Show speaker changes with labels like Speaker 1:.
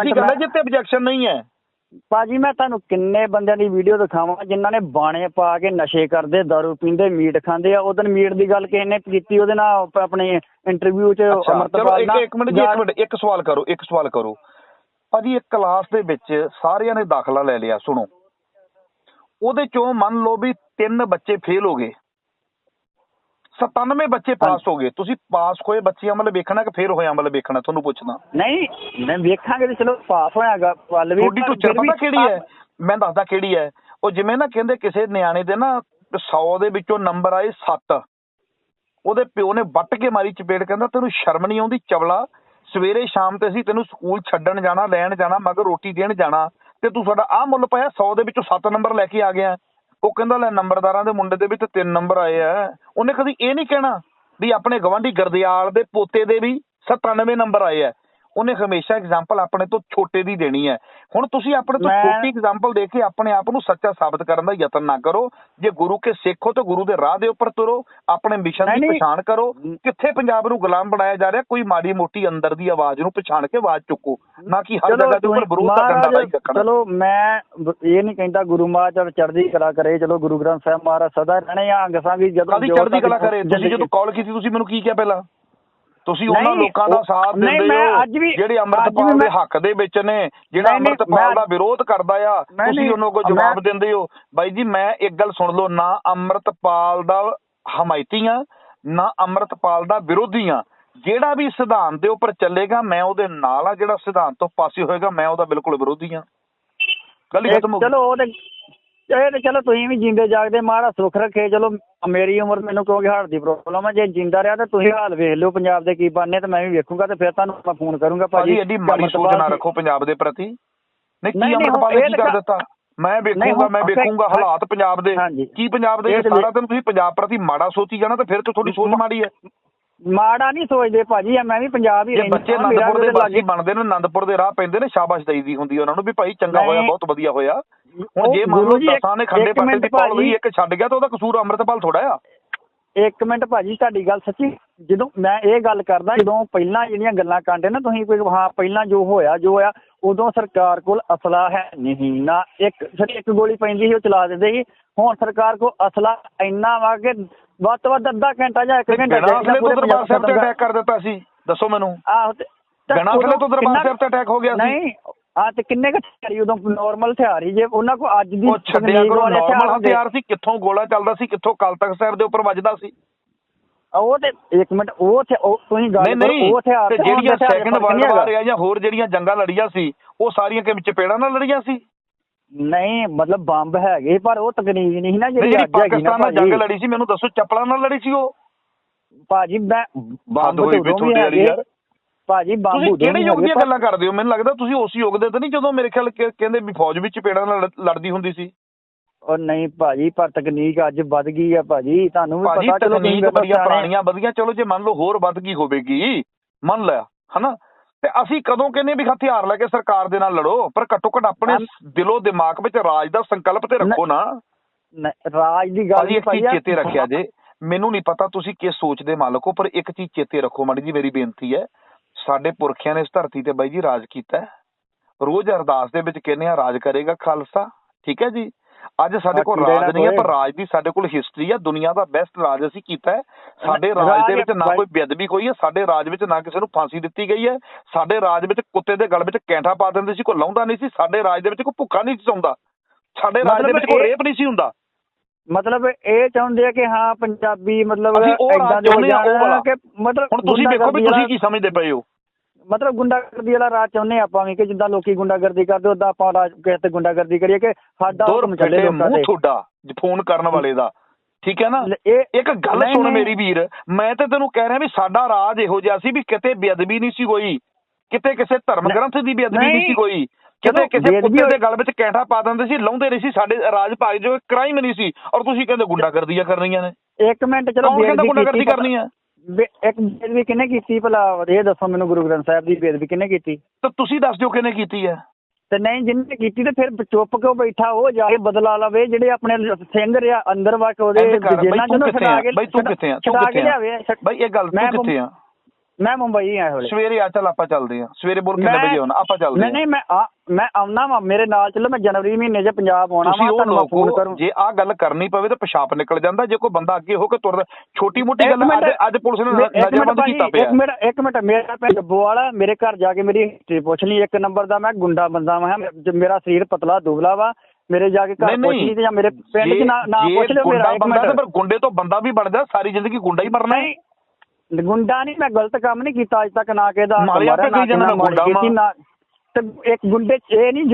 Speaker 1: ਐਸੀ ਗੱਲ ਹੈ ਜਿੱਤੇ ਆਬਜੈਕਸ਼ਨ ਨਹੀਂ ਹੈ।
Speaker 2: ਭਾਜੀ ਮੈਂ ਤੁਹਾਨੂੰ ਕਿੰਨੇ ਬੰਦਿਆਂ ਦੀ ਵੀਡੀਓ ਦਿਖਾਵਾਂ ਜਿਨ੍ਹਾਂ ਨੇ ਬਾਣੇ ਪਾ ਕੇ ਨਸ਼ੇ ਕਰਦੇ ਦਾਰੂ ਪੀਂਦੇ ਮੀਟ ਖਾਂਦੇ ਆ। ਉਦੋਂ ਮੀਟ ਦੀ ਗੱਲ ਕਿਸੇ ਨੇ ਕੀਤੀ ਉਹਦੇ ਨਾਲ ਆਪ- ਆਪਣੇ ਇੰਟਰਵਿਊ 'ਚ ਅਮਰਤਪਾਲ ਨਾਲ
Speaker 1: ਇੱਕ ਮਿੰਟ ਜੀ ਇੱਕ ਮਿੰਟ ਇੱਕ ਸਵਾਲ ਕਰੋ ਇੱਕ ਸਵਾਲ ਕਰੋ। ਭਾਜੀ ਇੱਕ ਕਲਾਸ ਦੇ ਵਿੱਚ ਸਾਰਿਆਂ ਨੇ ਦਾਖਲਾ ਲੈ ਲਿਆ ਸੁਣੋ। ਉਹਦੇ ਚੋਂ ਮੰਨ ਲਓ ਵੀ ਤਿੰਨ ਬੱਚੇ ਫੇਲ ਹੋ ਗਏ। 97 ਬੱਚੇ ਪਾਸ ਹੋ ਗਏ। ਤੁਸੀਂ ਪਾਸ ਹੋਏ ਬੱਚਿਆਂ ਵੱਲ ਵੇਖਣਾ ਕਿ ਫੇਲ ਹੋਇਆਂ ਵੱਲ ਵੇਖਣਾ? ਤੁਹਾਨੂੰ ਪੁੱਛਦਾ।
Speaker 2: ਨਹੀਂ ਮੈਂ ਵੇਖਾਂਗੇ ਤੇ ਚਲੋ ਪਾਸ ਹੋਇਆਗਾ। ਵੱਲ ਵੀ
Speaker 1: ਤੁਹਾਡੀ ਟੀਚਰ
Speaker 2: ਫਿਰ
Speaker 1: ਪਤਾ ਕਿਹੜੀ ਹੈ? ਮੈਂ ਦੱਸਦਾ ਕਿਹੜੀ ਹੈ। ਉਹ ਜਿਵੇਂ ਨਾ ਕਹਿੰਦੇ ਕਿਸੇ ਨਿਆਣੇ ਦੇ ਨਾ 100 ਦੇ ਵਿੱਚੋਂ ਨੰਬਰ ਆਏ 7 ਉਹਦੇ ਪਿਓ ਨੇ ਵੱਟ ਕੇ ਮਾਰੀ ਚਪੇੜ ਕਹਿੰਦਾ ਤੈਨੂੰ ਸ਼ਰਮ ਨਹੀਂ ਆਉਂਦੀ ਚਵਲਾ? ਸਵੇਰੇ ਸ਼ਾਮ ਤੇ ਅਸੀਂ ਤੈਨੂੰ ਸਕੂਲ ਛੱਡਣ ਜਾਣਾ ਲੈਣ ਜਾਣਾ ਮਗਰ ਰੋਟੀ ਦੇਣ ਜਾਣਾ। ਤੇ ਤੂੰ ਸਾਡਾ ਆਹ ਮੁੱਲ ਪਾਇਆ 100 ਦੇ ਵਿੱਚੋਂ 7 ਨੰਬਰ ਲੈ ਕੇ ਆ ਗਿਆ। ਉਹ ਕਹਿੰਦਾ ਲੈ ਨੰਬਰਦਾਰਾਂ ਦੇ ਮੁੰਡੇ ਦੇ ਵਿੱਚ ਤਿੰਨ ਨੰਬਰ ਆਏ ਆ। ਉਹਨੇ ਕਦੀ ਇਹ ਨਹੀਂ ਕਹਿਣਾ ਵੀ ਆਪਣੇ ਗਵਾਂਢੀ ਗਰਦਿਆਲ ਦੇ ਪੋਤੇ ਦੇ ਵੀ 97 ਨੰਬਰ ਆਏ ਆ। ਉਹਨੇ ਹਮੇਸ਼ਾ ਐਗਜ਼ਾਮਪਲ ਆਪਣੇ ਤੋਂ ਛੋਟੇ ਦੀ ਦੇਣੀ ਹੈ। ਹੁਣ ਤੁਸੀਂ ਆਪਣੇ ਤੋਂ ਛੋਟੀ ਐਗਜ਼ਾਮਪਲ ਦੇ ਕੇ ਆਪਣੇ ਆਪ ਨੂੰ ਸੱਚਾ ਸਾਬਤ ਕਰਨ ਦਾ ਯਤਨ ਨਾ ਕਰੋ। ਜੇ ਗੁਰੂ ਕੇ ਸਿੱਖ ਤਾਂ ਗੁਰੂ ਦੇ ਰਾਹ ਦੇ ਉੱਪਰ ਤੁਰੋ ਆਪਣੇ ਮਿਸ਼ਨ ਦੀ। ਪਛਾਣ ਕਰੋ। ਕਿੱਥੇ ਪੰਜਾਬ ਨੂੰ ਗੁਲਾਮ ਬਣਾਇਆ ਜਾ ਰਿਹਾ ਕੋਈ ਮਾੜੀ ਮੋਟੀ ਅੰਦਰ ਦੀ ਆਵਾਜ਼ ਨੂੰ ਪਛਾਣ ਕੇ ਆਵਾਜ਼ ਚੁੱਕੋ। ਨਾ ਕਿ ਹਰ ਜਗ੍ਹਾ ਦੇ ਉੱਪਰ ਵਿਰੋਧ ਦਾ
Speaker 2: ਮਹਾਰਾਜ,
Speaker 1: ਲਾਈ ਰੱਖਣਾ।
Speaker 2: ਚਲੋ ਮੈਂ ਇਹ ਨਹੀਂ ਕਹਿੰਦਾ ਗੁਰੂ ਮਹਾਰਾਜ ਚੜ੍ਹਦੀ ਕਲਾ ਕਰੇ ਚਲੋ ਗੁਰੂ ਗ੍ਰੰਥ ਸਾਹਿਬ ਮਹਾਰਾਜ ਸਦਾ ਰਹਿਣੇ ਆ ਅੰਗਸਾਂ ਵੀ ਜਦੋਂ
Speaker 1: ਕਾਦੀ
Speaker 2: ਜੋ
Speaker 1: ਚੜ੍ਹਦੀ ਕਲਾ ਕਰੇ? ਤੁਸੀਂ ਜਦੋਂ ਕਾਲ ਕੀਤੀ ਤੁਸੀਂ ਮੈਨੂੰ ਕੀ ਕਿਹਾ ਪਹਿਲਾਂ? ਤੁਸੀਂ ਉਹਨਾਂ ਲੋਕਾਂ ਦਾ ਸਾਥ ਦਿੰਦੇ ਹੋ ਜਿਹੜੇ ਅੰਮ੍ਰਿਤਪਾਲ ਦੇ ਹੱਕ ਦੇ ਵਿੱਚ ਨੇ ਜਿਹੜਾ ਅੰਮ੍ਰਿਤਪਾਲ ਦਾ ਵਿਰੋਧ ਕਰਦਾ ਆ ਤੁਸੀਂ ਉਹਨਾਂ
Speaker 2: ਮੈਂ-
Speaker 1: ਜਵਾਬ ਦਿੰਦੇ ਹੋ। ਬਾਈ ਜੀ ਮੈਂ ਇੱਕ ਗੱਲ ਸੁਣ ਲਓ ਨਾ ਅੰਮ੍ਰਿਤਪਾਲ ਦਾ ਹਮਾਇਤੀ ਆ ਨਾ ਅੰਮ੍ਰਿਤਪਾਲ ਦਾ ਵਿਰੋਧੀ ਆ। ਜਿਹੜਾ ਵੀ ਸਿਧਾਂਤ ਦੇ ਉੱਪਰ ਚੱਲੇਗਾ ਮੈਂ ਉਹਦੇ ਨਾਲ ਆ ਜਿਹੜਾ ਸਿਧਾਂਤ ਤੋਂ ਪਾਸੇ ਹੋਏਗਾ ਮੈਂ ਉਹਦਾ ਬਿਲਕੁਲ ਵਿਰੋਧੀ ਆ। ਗੱਲ ਖਤਮ ਹੋ ਗਈ।
Speaker 2: ਚਲੋ ਉਹ ਤੇ ਇਹ ਤੇ ਚਲੋ ਤੁਸੀਂ ਵੀ ਜਿੰਦੇ ਜਾਗਦੇ ਮਹਾਰਾਜ ਸੁੱਖ ਰੱਖੇ ਚਲੋ ਮੇਰੀ ਉਮਰ ਮੈਨੂੰ ਕਿਉਂਕਿ ਹਾਰਟ ਦੀ ਪ੍ਰੋਬਲਮ ਹੈ ਜੇ ਜਿੰਦਾ ਰਿਹਾ ਤਾਂ ਤੁਸੀਂ ਹਾਲ ਵੇਖ ਲਿਓ ਪੰਜਾਬ ਦੇ ਕੀ ਬਣਨੇ ਤੇ ਮੈਂ ਵੀ ਵੇਖੂੰਗਾ ਤੇ ਫਿਰ ਤੁਹਾਨੂੰ ਮੈਂ ਫੋਨ ਕਰੂੰਗਾ ਭਾਜੀ।
Speaker 1: ਐਡੀ ਮਾੜੀ ਸੋਚ ਨਾ ਰੱਖੋ ਪੰਜਾਬ ਦੇ ਪ੍ਰਤੀ। ਨਹੀਂ ਕੀ ਅੰਮ੍ਰਿਤਪਾਲ ਨੇ ਕੀ ਕਰ ਦਿੱਤਾ? ਮੈਂ ਵੇਖੂੰਗਾ ਮੈਂ ਵੇਖੂੰਗਾ ਹਾਲਾਤ ਪੰਜਾਬ ਦੇ। ਕੀ ਪੰਜਾਬ ਦੇ ਸਾਰਾ ਦਿਨ ਤੁਸੀਂ ਪੰਜਾਬ ਪ੍ਰਤੀ ਮਾੜਾ ਸੋਚੀ ਜਾਣਾ ਤਾਂ ਫਿਰ ਤਾਂ ਤੁਹਾਡੀ ਸੋਚ ਮਾੜੀ ਹੈ
Speaker 2: ਮਾੜਾ ਨਹੀਂ ਸੋਚਦੇ ਭਾਜੀ ਆ ਮੈਂ ਵੀ ਪੰਜਾਬ ਹੀ ਰਹਿੰਦਾ
Speaker 1: ਬੱਚੇ ਆਨੰਦਪੁਰ ਦੇ ਵਾਸੀ ਬਣਦੇ ਨੇ ਆਨੰਦਪੁਰ ਦੇ ਰਾਹ ਪੈਂਦੇ ਨੇ ਸ਼ਾਬਾਸ਼ ਦੇਈਦੀ ਹੁੰਦੀ ਉਹਨਾਂ ਨੂੰ ਵੀ ਭਾਈ ਚੰਗਾ ਹੋਇਆ। ਬਹੁਤ ਵਧੀਆ ਹੋਇਆ। ਹੁਣ ਜੇ ਮੰਨ ਲਓ ਦਸਾਂ ਨੇ ਖੰਡੇ ਪਾਟੇ ਦੀ ਪਾਲ
Speaker 2: ਭਾਜੀ।
Speaker 1: ਲਈ ਇੱਕ ਛੱਡ ਗਿਆ ਤਾਂ ਉਹਦਾ ਕਸੂਰ ਅੰਮ੍ਰਿਤਪਾਲ ਥੋੜਾ ਆ।
Speaker 2: ਇੱਕ ਮਿੰਟ ਭਾਜੀ ਤੁਹਾਡੀ ਗੱਲ ਸੱਚੀ। ਜਦੋਂ ਮੈਂ ਇਹ ਗੱਲ ਕਰਦਾ ਜਦੋਂ ਪਹਿਲਾਂ ਜਿਹੜੀਆਂ ਗੱਲਾਂ ਕਰਦੇ ਨਾ ਤੁਸੀਂ ਕੋਈ ਹਾਂ ਪਹਿਲਾਂ ਜੋ ਹੋਇਆ ਜੋ ਹੋਇਆ ਉਦੋਂ ਸਰਕਾਰ ਕੋਲ ਅਸਲਾ ਹੈ ਨਹੀਂ ਨਾ। ਇੱਕ ਸਿਰਫ ਇੱਕ ਗੋਲੀ ਪੈਂਦੀ ਸੀ ਉਹ ਚਲਾ ਦਿੰਦੇ ਸੀ। ਹੁਣ ਸਰਕਾਰ ਕੋਲ ਅਸਲਾ ਇੰਨਾ ਵਾ ਕਿ ਵੱਧ ਤੋਂ ਵੱਧ ਅੱਧਾ ਘੰਟਾ ਜਾਂ ਇੱਕ ਘੰਟਾ
Speaker 1: ਗਣਾ
Speaker 2: ਚਾਹੀਦਾ
Speaker 1: ਅਸਲੇ ਤੋਂ
Speaker 2: ਪੂਰੇ
Speaker 1: ਦਰਬਾਰ ਸਾਹਿਬ ਤੇ ਅਟੈਕ ਕਰ ਦਿੱਤਾ ਸੀ। ਦੱਸੋ ਮੈਨੂੰ।
Speaker 2: ਆਹੋ
Speaker 1: ਗਣਾ ਅਸਲੇ ਤੋਂ ਦਰਬਾਰ ਸਾਹਿਬ ਤੇ ਅਟੈਕ ਹੋ ਗਿਆ ਸੀ।
Speaker 2: ਨਹੀਂ ਆ ਤੇ ਕਿੰਨੇ ਕੁ ਹਥਿਆਰ ਸੀ ਉਦੋਂ ਨਾਰਮਲ ਹਥਿਆਰ ਸੀ ਜੇ ਉਹਨਾਂ ਕੋਲ ਅੱਜ ਦੀ
Speaker 1: ਉਹ ਛੱਡਿਆ ਕਰੋ ਨਾਰਮਲ। ਹਥਿਆਰ ਸੀ ਕਿੱਥੋਂ ਗੋਲਾ ਚੱਲਦਾ ਸੀ ਕਿੱਥੋਂ ਕਾਲ ਤਖਤ ਸਾਹਿਬ ਦੇ ਉੱਪਰ ਵੱਜਦਾ ਸੀ
Speaker 2: ਉਹ ਤੇ ਇੱਕ ਮਿੰਟ ਉਹ ਤੁਸੀਂ ਗੱਲ ਕਰੋ ਉਹ ਹਥਿਆਰ
Speaker 1: ਤੇ ਜਿਹੜੀਆਂ ਸੈਕੰਡ ਵਰਲਡ ਵਾਰ। ਆ ਜਾਂ ਹੋਰ ਜਿਹੜੀਆਂ ਜੰਗਾਂ ਲੜੀਆਂ ਸੀ ਉਹ ਸਾਰੀਆਂ ਕਿ ਚਪੇੜਾਂ ਨਾਲ ਲੜੀਆਂ ਸੀ
Speaker 2: ਨਹੀਂ ਮਤਲਬ ਬੰਬ ਹੈਗੇ ਪਰ ਉਹ ਤਕਨੀਕ ਨਹੀਂ ਸੀ ਨਾ ਜਿਹੜੀ ਅੱਜ ਹੈਗੀ ਨਾ
Speaker 1: ਪਾਕਿਸਤਾਨ ਨਾਲ ਜੰਗ ਲੜੀ ਸੀ ਮੈਨੂੰ ਦੱਸੋ ਚੱਪਲਾਂ ਨਾਲ ਲੜੀ ਸੀ ਉਹ
Speaker 2: ਭਾਜੀ ਮੈਂ ਬੰਬ
Speaker 1: ਹੋਈ ਵੀ ਤੁਹਾਡੇ ਵਾਲੀ ਯਾਰ।
Speaker 2: ਭਾਜੀ ਬੰਬ
Speaker 1: ਤੁਸੀਂ ਕਿਹੜੇ ਯੁੱਗ ਦੀਆਂ ਗੱਲਾਂ ਕਰਦੇ ਹੋ? ਮੈਨੂੰ ਲੱਗਦਾ ਤੁਸੀਂ ਉਸ ਯੁੱਗ ਦੇ ਤਾਂ ਨਹੀਂ ਜਦੋਂ ਮੇਰੇ ਖਿਆਲ ਕਹਿੰਦੇ ਵੀ ਫੌਜ ਵਿੱਚ ਚਪੇੜਾਂ ਨਾਲ ਲੜ- ਲੜਦੀ ਹੁੰਦੀ ਸੀ।
Speaker 2: ਉਹ ਨਹੀਂ ਭਾਜੀ ਪਰ ਤਕਨੀਕ ਅੱਜ ਵੱਧ ਗਈ ਆ ਭਾਜੀ। ਤੁਹਾਨੂੰ ਵੀ ਪਤਾ ਚਲੋ
Speaker 1: ਤਕਨੀਕ ਬੜੀਆਂ ਪੁਰਾਣੀਆਂ ਵਧੀਆ। ਚਲੋ ਜੇ ਮੰਨ ਲਓ ਹੋਰ ਵੱਧ ਗਈ ਹੋਵੇਗੀ ਮੰਨ ਲਿਆ ਹਨਾ? ਤੇ ਅਸੀਂ ਕਦੋਂ ਕਹਿੰਦੇ ਵੀ ਹਥਿਆਰ ਲੈ ਕੇ ਸਰਕਾਰ ਦੇ ਨਾਲ ਲੜੋ? ਪਰ ਘੱਟੋ ਘੱਟ ਆਪਣੇ
Speaker 2: ਹਾਂ।
Speaker 1: ਦਿਲੋਂ ਦਿਮਾਗ ਵਿੱਚ ਰਾਜ ਦਾ ਸੰਕਲਪ ਤੇ ਰੱਖੋ ਨਾ।
Speaker 2: ਰਾਜ ਦੀ ਗੱਲ
Speaker 1: ਚੀਜ਼
Speaker 2: ਭਾਜੀ
Speaker 1: ਚੇਤੇ ਰੱਖਿਆ ਜੇ। ਮੈਨੂੰ ਨਹੀਂ ਪਤਾ ਤੁਸੀਂ ਕਿਸ ਸੋਚ ਦੇ ਮਾਲਕ ਹੋ ਪਰ ਇੱਕ ਚੀਜ਼ ਚੇਤੇ ਰੱਖੋ ਮਾੜੀ ਜੀ ਮੇਰੀ ਬੇਨਤੀ ਹੈ। ਸਾਡੇ ਪੁਰਖਿਆਂ ਨੇ ਇਸ ਧਰਤੀ ਤੇ ਬਾਈ ਜੀ ਰਾਜ ਕੀਤਾ ਰੋਜ਼ ਅਰਦਾਸ ਦੇ ਵਿੱਚ ਕਹਿੰਦੇ ਆ ਰਾਜ ਕਰੇਗਾ ਖਾਲਸਾ। ਠੀਕ ਹੈ ਜੀ? ਅੱਜ ਸਾਡੇ ਕੋਲ ਰਾਜ ਨਹੀਂ ਹੈ ਪਰ। ਰਾਜ ਦੀ ਸਾਡੇ ਕੋਲ ਹਿਸਟਰੀ ਹੈ ਦੁਨੀਆ ਦਾ ਬੈਸਟ ਰਾਜ ਅਸੀਂ ਕੀਤਾ ਹੈ। ਸਾਡੇ ਰਾਜ ਦੇ ਵਿੱਚ ਨਾ ਕੋਈ ਬੇਅਦਬੀ ਹੋਈ ਹੈ ਸਾਡੇ ਰਾਜ ਵਿੱਚ ਨਾ ਕਿਸੇ ਨੂੰ ਫਾਂਸੀ ਦਿੱਤੀ ਗਈ ਹੈ। ਸਾਡੇ ਰਾਜ ਵਿੱਚ ਕੁੱਤੇ ਦੇ ਗਲ ਵਿੱਚ ਕੈਂਠਾ ਪਾ ਦਿੰਦੇ ਸੀ ਕੋਈ ਲਾਉਂਦਾ ਨਹੀਂ ਸੀ। ਸਾਡੇ ਰਾਜ ਦੇ ਵਿੱਚ ਕੋਈ ਭੁੱਖਾ ਨਹੀਂ ਸੌਂਦਾ। ਸਾਡੇ ਰਾਜ ਦੇ ਵਿੱਚ ਕੋਈ ਰੇਪ ਨਹੀਂ ਸੀ ਹੁੰਦਾ।
Speaker 2: ਮਤਲਬ ਇਹ ਚਾਹੁੰਦੇ ਆ ਕਿ ਹਾਂ ਪੰਜਾਬੀ ਮਤਲਬ ਏਦਾਂ ਦੇ ਹੋ
Speaker 1: ਆ,
Speaker 2: ਜਾਣ। ਕਿ ਮਤਲਬ
Speaker 1: ਹੁਣ ਤੁਸੀਂ ਵੇਖੋ ਵੀ ਤੁਸੀਂ ਕੀ ਸਮਝਦੇ ਪਏ ਹੋ?
Speaker 2: ਮਤਲਬ ਗੁੰਡਾਗਰਦੀ ਵਾਲਾ ਰਾਜ ਚਾਹੁੰਦੇ ਆਪਾਂ ਵੀ ਕਿ ਜਿੱਦਾਂ ਲੋਕੀ ਗੁੰਡਾਗਰਦੀ ਕਰਦੇ ਉਦਾਂ ਆਪਾਂ ਰਾਜ ਕਿਸੇ ਤੇ ਗੁੰਡਾਗਰਦੀ ਕਰੀਏ ਕਿ ਸਾਡਾ ਹੁਕਮ ਚੱਲੇ ਲੋਕਾਂ ਤੇ।
Speaker 1: ਤੁਹਾਡਾ ਫੋਨ ਕਰਨ ਵਾਲੇ ਦਾ। ਠੀਕ ਹੈ ਨਾ? ਇੱਕ ਗੱਲ ਸੁਣ। ਮੇਰੀ ਵੀਰ ਮੈਂ ਤੇ ਤੈਨੂੰ ਕਹਿ ਰਿਹਾ ਵੀ ਸਾਡਾ ਰਾਜ ਇਹੋ ਜਿਹਾ ਸੀ ਵੀ ਕਿਤੇ ਬੇਅਦਬੀ ਨਹੀਂ ਸੀ ਹੋਈ ਕਿਤੇ ਕਿਸੇ ਧਰਮ ਗ੍ਰੰਥ ਦੀ ਬੇਅਦਬੀ ਨਹੀਂ ਸੀ। ਹੋਈ ਕਿਤੇ ਕਿਸੇ
Speaker 2: ਬੇਅਦਬੀ
Speaker 1: ਕੁੱਤੇ ਦੇ। ਗਲ ਵਿੱਚ ਕੈਂਠਾ ਪਾ ਦਿੰਦੇ ਸੀ ਲਾਉਂਦੇ ਨਹੀਂ ਸੀ ਸਾਡੇ ਰਾਜ ਭਾਗ ਜੋ ਕ੍ਰਾਈਮ ਨਹੀਂ ਸੀ। ਔਰ ਤੁਸੀਂ ਕਹਿੰਦੇ ਗੁੰਡਾਗਰਦੀਆਂ ਕਰਨੀਆਂ ਨੇ।
Speaker 2: ਇੱਕ ਮਿੰਟ ਚਲੋ ਕੀਤੀ
Speaker 1: ਕਰਨੀ ਹੈ?
Speaker 2: ਬੇ- ਇੱਕ ਬੇਦਬੀ ਕਿਹਨੇ ਕੀਤੀ ਭਲਾ? ਇਹ ਦੱਸੋ ਮੈਨੂੰ ਗੁਰੂ ਗ੍ਰੰਥ ਸਾਹਿਬ ਦੀ ਬੇਦਬੀ ਕਿਹਨੇ ਕੀਤੀ?
Speaker 1: ਤਾਂ ਤੁਸੀਂ ਦੱਸ ਦਿਓ ਕਿਹਨੇ ਕੀਤੀ ਹੈ।
Speaker 2: ਤੇ ਨਹੀਂ ਜਿਹਨੇ ਕੀਤੀ ਤੇ ਫਿਰ ਚੁੱਪ ਕਿਉਂ ਬੈਠਾ? ਉਹ ਜਾ ਕੇ ਬਦਲਾ ਲਵੇ ਜਿਹੜੇ ਆਪਣੇ ਸਿੰਘ ਰਿਆ ਅੰਦਰ ਵਾ ਕੇ ਉਹਦੇ
Speaker 1: ਇੰਝ ਕਰ, ਬਈ
Speaker 2: ਜੇਲ੍ਹਾਂ
Speaker 1: ਤੂੰ
Speaker 2: ਚੋਂ
Speaker 1: ਕਿੱਥੇ
Speaker 2: ਛਡਾ
Speaker 1: ਆ?
Speaker 2: ਕੇ
Speaker 1: ਬਈ ਤੂੰ ਕਿੱਥੇ ਆ? ਤੂੰ
Speaker 2: ਛਡਾ
Speaker 1: ਕਿੱਥੇ ਆ?
Speaker 2: ਲਿਆਵੇ।
Speaker 1: ਬਈ ਇਹ ਗੱਲ ਤੂੰ ਕਿੱਥੇ ਆ?
Speaker 2: ਮੈਂ ਮੁੰਬਈ ਆ ਇਸ ਵੇਲੇ।
Speaker 1: ਸਵੇਰੇ ਆ ਚੱਲ ਆਪਾਂ ਚੱਲਦੇ ਆ ਸਵੇਰੇ ਬੋਲ ਕਿੰਨੇ ਵਜੇ ਆਉਣਾ? ਆਪਾਂ ਚੱਲਦੇ
Speaker 2: ਨਹੀਂ ਨਹੀਂ ਮੈਂ ਆ ਮੈਂ ਆਉਣਾ ਵਾ ਮੇਰੇ ਨਾਲ ਚੱਲੋ ਮੈਂ ਜਨਵਰੀ ਮਹੀਨੇ 'ਚ ਪੰਜਾਬ ਆਉਣਾ ਵਾ ਤੁਹਾਨੂੰ ਮੈਂ ਫੋਨ ਕਰੂੰ।
Speaker 1: ਜੇ ਆ ਗੱਲ ਕਰਨੀ ਪਵੇ ਤਾਂ ਪਿਸ਼ਾਬ ਨਿਕਲ ਜਾਂਦਾ ਜੇ ਕੋਈ ਬੰਦਾ ਅੱਗੇ ਹੋ ਕੇ ਤੁਰਦਾ ਛੋਟੀ ਮੋਟੀ ਗੱਲ ਅੱਜ ਪੁਲਿਸ ਨੇ ਨਜ਼ਰਬੰਦ ਕੀਤਾ ਪਿਆ।
Speaker 2: ਇੱਕ ਮਿੰਟ ਇੱਕ ਮਿੰਟ ਮੇਰਾ ਪਿੰਡ ਬੋਵਾਲਾ ਮੇਰੇ ਘਰ ਜਾ ਕੇ ਮੇਰੀ ਹਿਸਟਰੀ ਪੁੱਛ ਲਈ ਇੱਕ ਨੰਬਰ ਦਾ ਮੈਂ ਗੁੰਡਾ ਬੰਦਾ ਵਾਂ ਮੇਰਾ ਸਰੀਰ ਪਤਲਾ ਦੁਬਲਾ ਵਾ ਮੇਰੇ ਜਾ ਕੇ ਘਰ ਪੁੱਛ ਲਈ ਤੇ ਜਾਂ ਮੇਰੇ ਪਿੰਡ 'ਚ ਨਾ ਪੁੱਛ ਲਿਓ ਮੇਰਾ ਇੱਕ ਮਿੰਟ।
Speaker 1: ਫਿਰ ਗੁੰਡੇ ਤੋਂ ਬੰਦਾ ਵੀ ਬਣਦਾ ਸਾਰੀ ਜ਼ਿੰਦਗੀ ਗੁੰਡਾ ਹੀ ਮਰਨਾ। ਹੈ
Speaker 2: ਗੁੰਡਾ ਨਹੀਂ ਮੈਂ ਗਲਤ ਕੰਮ ਨਹੀਂ ਕੀਤਾ ਅੱਜ ਤੱਕ ਨਾ ਕਿਸੇ ਦਾ ਹੱਕ
Speaker 1: ਮਾਰਿਆ ਤੇ
Speaker 2: ਨਾਲ
Speaker 1: ਮੈਂ ਗੁੰਡਾ।
Speaker 2: ਨਾ ਤੇ ਇੱਕ ਗੁੰਡੇ 'ਚ ਇਹ ਨਹੀਂ